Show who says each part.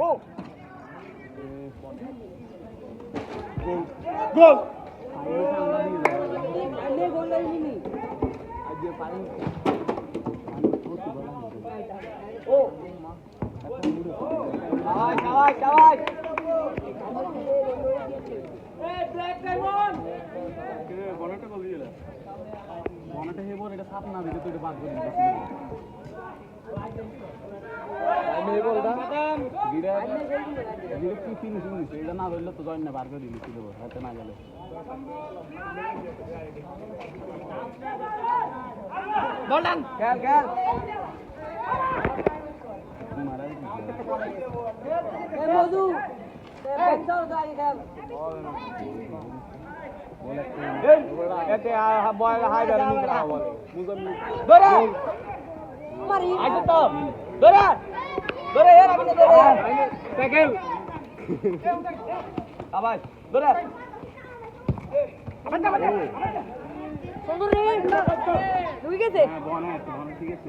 Speaker 1: ও গোল
Speaker 2: সবাই সবাই সবাই
Speaker 1: বনেটটা কল দিয়ে বনেটে হে বল এটা সাপ না দিলে তো এটা বাদ করে
Speaker 2: বলটা
Speaker 1: গিরে গিরে কি ফিনিশিং দিছে এটা না ধরলে তো জয়েন না বার করে দিলি ছিল হাতে না গেলে
Speaker 2: বলটান খেল খেল
Speaker 1: মারা
Speaker 2: এ মধু পেন্সল গাড়ি খেল
Speaker 1: এতে বয় হাই দাঁড়ি নিতে বলে।
Speaker 2: ধরে মারি আজ তো। ধরে। ধরে এর আপনি ধরে।
Speaker 1: সাইকেল
Speaker 2: আবার ধরে। সুন্দর রে ঢুকে গেছে?
Speaker 1: হ্যাঁ বনে বনে ঠিক আছে।